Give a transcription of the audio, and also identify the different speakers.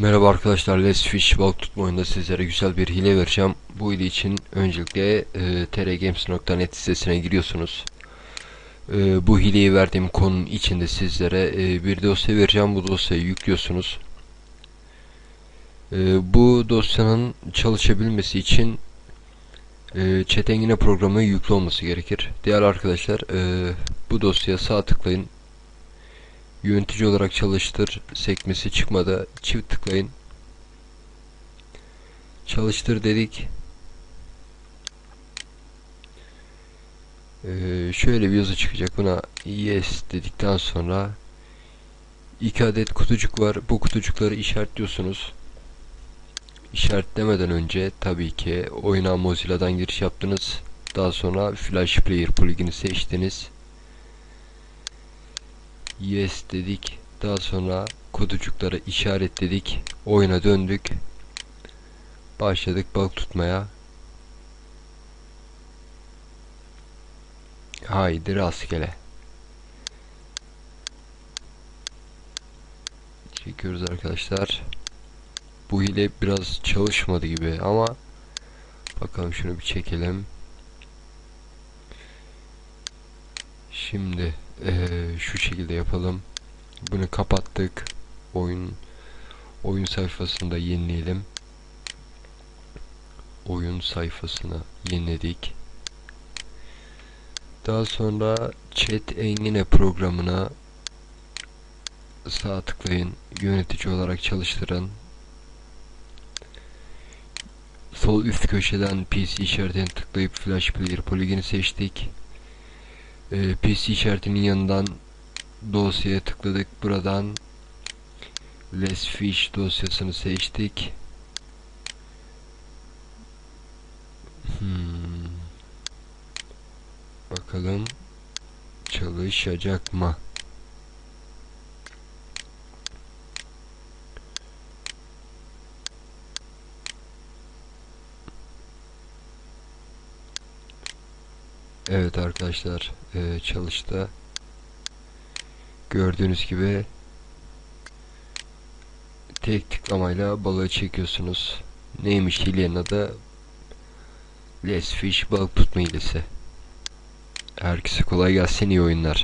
Speaker 1: Merhaba arkadaşlar, Let's Fish balık tutma oyunda sizlere güzel bir hile vereceğim. Bu hile için öncelikle e, trgames.net sitesine giriyorsunuz. E, bu hileyi verdiğim konunun içinde sizlere e, bir dosya vereceğim. Bu dosyayı yüklüyorsunuz. E, bu dosyanın çalışabilmesi için e, Çetengine programı yüklü olması gerekir. Diğer arkadaşlar e, bu dosyaya sağ tıklayın. Yönetici olarak çalıştır sekmesi çıkmadı. Çift tıklayın. Çalıştır dedik. Ee, şöyle bir yazı çıkacak. Buna yes dedikten sonra iki adet kutucuk var. Bu kutucukları işaretliyorsunuz. İşaretlemeden önce tabii ki oyuna Mozilla'dan giriş yaptınız. Daha sonra Flash Player plugin'i seçtiniz yes dedik. Daha sonra kutucukları işaretledik. Oyuna döndük. Başladık balık tutmaya. Haydi rastgele. Çekiyoruz arkadaşlar. Bu hile biraz çalışmadı gibi ama bakalım şunu bir çekelim. Şimdi ee, şu şekilde yapalım. Bunu kapattık. Oyun oyun sayfasında yenileyelim. Oyun sayfasına yeniledik. Daha sonra Chat Engine programına sağ tıklayın. Yönetici olarak çalıştırın. Sol üst köşeden PC işaretine tıklayıp Flash Player Polygon'u seçtik e, ee, PC işaretinin yanından dosyaya tıkladık. Buradan Let's Fish dosyasını seçtik. Hmm. Bakalım çalışacak mı? Evet arkadaşlar e, çalıştı. Gördüğünüz gibi tek tıklamayla balığı çekiyorsunuz. Neymiş hilenin adı? Let's Fish balık tutma hilesi. Herkese kolay gelsin iyi oyunlar.